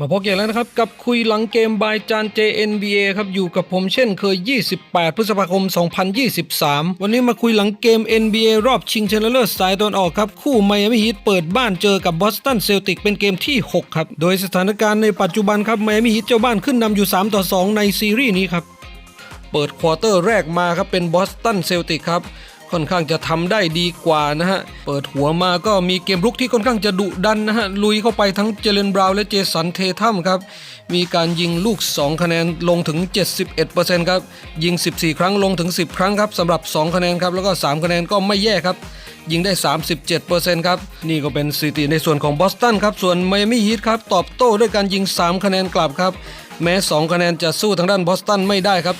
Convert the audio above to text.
มาพบกันแล้วนะครับ กับคุยหลังเกมบายจาน JNBA ครับ อยู่กับผมเช่นเคย 28 พฤษภาคม 2023 วันนี้มาคุยหลังเกม NBA รอบชิงชนะเลิศสายตอนออกครับ คู่ไมอามี่ฮีทเปิดบ้านเจอกับบอสตันเซลติกเป็นเกมที่ 6 ครับ โดยสถานการณ์ในปัจจุบันครับไมอามี่ฮีทเจ้าบ้านขึ้นนำอยู่ 3 ต่อ 2 ในซีรีส์นี้ครับ เปิดควอเตอร์แรกมาครับเป็นบอสตันเซลติกครับ ค่อนข้างจะทำได้ดีกว่านะฮะ เปิดหัวมาก็มีเกมรุกที่ค่อนข้างจะดุดันนะฮะ ลุยเข้าไปทั้งเจเลนบราวและเจสันเททัมครับ มีการยิงลูก 2 คะแนนลงถึง 71%ครับ ยิง 14 ครั้งลงถึง 10 ครั้งครับสำหรับ 2 คะแนนครับ แล้วก็ 3 คะแนนก็ไม่แย่ครับยิงได้ 37%ครับ นี่ก็เป็นสถิติในส่วนของบอสตันครับ ส่วนไมอามี่ฮีทครับ ตอบโต้ด้วยการยิง 3 คะแนนกลับครับ แม้ 2 คะแนนจะสู้ทางด้านบอสตันไม่ได้ครับ